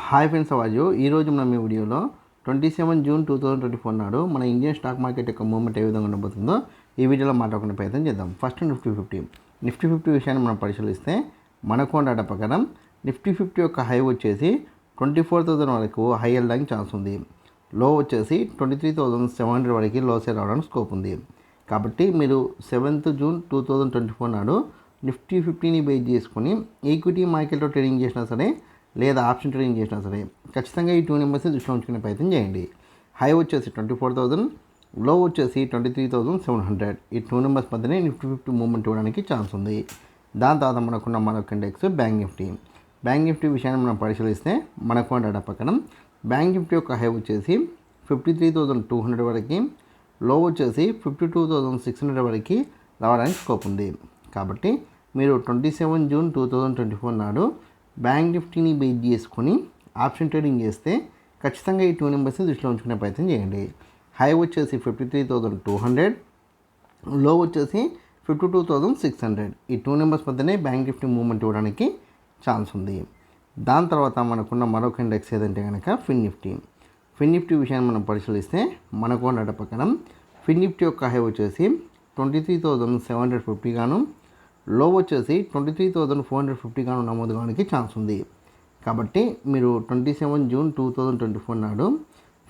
Hi friends అవాజు ఈరోజు మనం ఈ వీడియోలో twenty seven June two thousand twenty four నాడు మన ఇండియన్ స్టాక్ మార్కెట్ యొక్క మూవ్మెంట్ ఏ విధంగా ఉండబోతుందో ఈ వీడియోలో మాట్లాడుకునే ప్రయత్నం చేద్దాం. First Nifty fifty Nifty fifty విషయాన్ని మనం పరిశీలిస్తే మనకు డేటా ప్రకారం నిఫ్టీ ఫిఫ్టీ యొక్క హై వచ్చేసి ట్వంటీ ఫోర్ థౌసండ్ వరకు హై వెళ్ళడానికి ఛాన్స్ ఉంది. లో వచ్చేసి twenty three thousand seven hundred వరకు లోసే రావడానికి స్కోప్ ఉంది. కాబట్టి మీరు seventh June two thousand twenty four నాడు నిఫ్టీ ఫిఫ్టీని బేస్ చేసుకుని ఈక్విటీ మార్కెట్లో ట్రేడింగ్ చేసినా సరే లేదా ఆప్షన్ ట్రేడింగ్ చేసినా సరే ఖచ్చితంగా ఈ టూ నెంబర్స్ దృష్టిలో ఉంచుకునే ప్రయత్నం చేయండి. హై వచ్చేసి ట్వంటీ ఫోర్ థౌజండ్లో వచ్చేసి twenty three thousand seven hundred. ఈ టూ నెంబర్స్ మధ్యనే నిఫ్టీ ఫిఫ్టీ మూవ్మెంట్ ఇవ్వడానికి ఛాన్స్ ఉంది. దాని తర్వాత మనకున్న మరొక index bank Nifty bank Nifty విషయాన్ని మనం పరిశీలిస్తే మనకు డేటా పక్కన బ్యాంక్ నిఫ్టీ యొక్క హై వచ్చేసి fifty three thousand two hundred వరకు లో వచ్చేసి fifty two thousand six hundred వరకు రావడానికి స్కోప్ ఉంది. కాబట్టి మీరు twenty seven June two thousand twenty four నాడు బ్యాంక్ నిఫ్టీని బేస్ చేసుకొని ఆప్షన్ ట్రేడింగ్ చేస్తే ఖచ్చితంగా ఈ టూ నెంబర్స్ని దృష్టిలో ఉంచుకునే ప్రయత్నం చేయండి. హై వచ్చేసి ఫిఫ్టీ త్రీ థౌజండ్ టూ హండ్రెడ్లో వచ్చేసి fifty two thousand six hundred ఈ టూ నెంబర్స్ మధ్యనే బ్యాంక్ నిఫ్టీ మూవ్మెంట్ ఇవ్వడానికి ఛాన్స్ ఉంది. దాని తర్వాత మనకున్న మరొక ఇండెక్స్ ఏదంటే కనుక ఫిన్ నిఫ్టీ. ఫిన్ నిఫ్టీ విషయాన్ని మనం పరిశీలిస్తే మనకు ఉన్న ప్రకారం ఫిన్ నిఫ్టీ యొక్క హై వచ్చేసి twenty three thousand seven hundred fifty గాను లో వచ్చేసి twenty three thousand four hundred fifty గాను నమోదు కావడానికి ఛాన్స్ ఉంది. కాబట్టి మీరు twenty seven June two thousand twenty four నాడు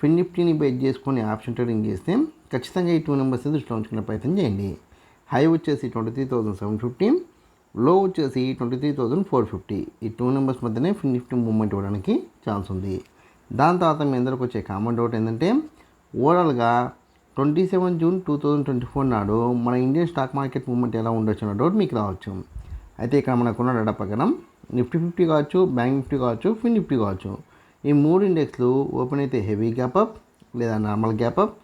ఫిన్ నిఫ్టీని బేస్ చేసుకొని ఆప్షన్ ట్రేడింగ్ చేస్తే ఖచ్చితంగా ఈ టూ నెంబర్స్ దృష్టిలో ఉంచుకునే ప్రయత్నం చేయండి. హై వచ్చేసి twenty three thousand seven fifty low వచ్చేసి twenty three thousand four fifty ఈ టూ నెంబర్స్ మధ్యనే ఫిన్ నిఫ్టీ మూవ్మెంట్ ఇవ్వడానికి ఛాన్స్ ఉంది. దాని తర్వాత మీ అందరికి వచ్చే కామన్ డౌట్ ఏంటంటే ఓవరాల్గా twenty seven June two thousand twenty four నాడు మన ఇండియన్ స్టాక్ మార్కెట్ మూవ్మెంట్ ఎలా ఉండొచ్చు అన్న డౌట్ మీకు రావచ్చు. అయితే ఇక్కడ మనకున్న డేటా ప్రకారం నిఫ్టీ ఫిఫ్టీ కావచ్చు బ్యాంక్ నిఫ్టీ కావచ్చు ఫిన్ నిఫ్టీ కావచ్చు. ఈ మూడు ఇండెక్స్లు ఓపెన్ అయితే హెవీ గ్యాప్ అప్ లేదా నార్మల్ గ్యాప్ అప్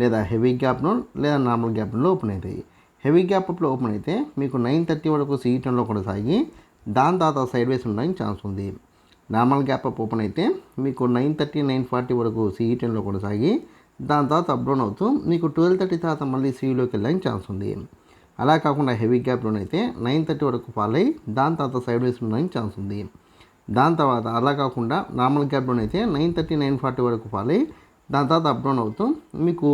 లేదా హెవీ గ్యాప్లో లేదా నార్మల్ గ్యాప్లో ఓపెన్ అవుతాయి. హెవీ గ్యాప్ అప్లో ఓపెన్ అయితే మీకు నైన్ థర్టీ వరకు సీటంలో కూడా సాగి దాని తర్వాత సైడ్ వేస్ ఉండడానికి ఛాన్స్ ఉంది. నార్మల్ గ్యాప్ అప్ ఓపెన్ అయితే మీకు నైన్ థర్టీ నైన్ ఫార్టీ వరకు సీఈటెన్లో కొనసాగి దాని తర్వాత అప్డౌన్ అవుతూ మీకు ట్వెల్వ్ థర్టీ తర్వాత మళ్ళీ సీవీలోకి వెళ్ళడానికి ఛాన్స్ ఉంది. అలా కాకుండా హెవీ గ్యాప్ లోనైతే నైన్ థర్టీ వరకు ఫాల్ అయ్యి దాని తర్వాత సైడ్ వేస్ ఉండడానికి ఛాన్స్ ఉంది. దాని తర్వాత అలా కాకుండా నార్మల్ గ్యాప్లోనైతే నైన్ థర్టీ నైన్ ఫార్టీ వరకు ఫాల్ అయ్యి దాని తర్వాత అప్డౌన్ అవుతూ మీకు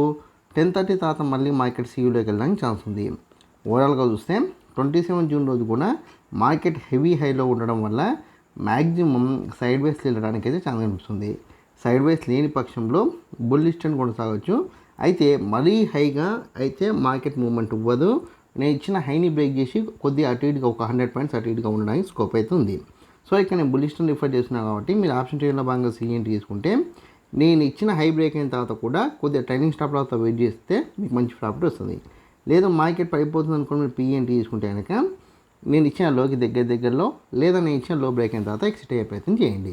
టెన్ థర్టీ తర్వాత మళ్ళీ మార్కెట్ సీయూలోకి వెళ్ళడానికి ఛాన్స్ ఉంది. ఓవరాల్గా చూస్తే ట్వంటీ సెవెన్ జూన్ రోజు కూడా మార్కెట్ హెవీ హైలో ఉండడం వల్ల మ్యాక్సిమం సైడ్ వేస్ వెళ్ళడానికి అయితే ఛాన్స్ కనిపిస్తుంది. సైడ్ వైస్ లేని పక్షంలో బుల్లిస్ట్ అని కొనసాగవచ్చు అయితే మరీ హైగా అయితే మార్కెట్ మూవ్మెంట్ ఇవ్వదు. నేను ఇచ్చిన హైని బ్రేక్ చేసి కొద్దిగా అటు ఇటుగా ఒక హండ్రెడ్ పాయింట్స్ అటు ఇటుగా ఉండడానికి స్కోప్ అయితే ఉంది. సో ఇక్కడ నేను బుల్లిస్ట్ని రిఫర్ చేస్తున్నాను కాబట్టి మీరు ఆప్షన్ ట్రేడ్లో భాగంగా సీఎంటీ తీసుకుంటే నేను ఇచ్చిన హై బ్రేక్ అయిన తర్వాత కూడా కొద్దిగా ట్రైనింగ్ స్టాప్ తర్వాత వెయిట్ చేస్తే మీకు మంచి ప్రాఫిట్ వస్తుంది. లేదు మార్కెట్ పడిపోతుంది అనుకుని మీరు పిఎన్టీ తీసుకుంటే కనుక నేను ఇచ్చిన లోకి దగ్గర దగ్గరలో లేదా నేను ఇచ్చిన లో బ్రేక్ అయిన తర్వాత ఎక్సిట్ అయ్యే ప్రయత్నం చేయండి.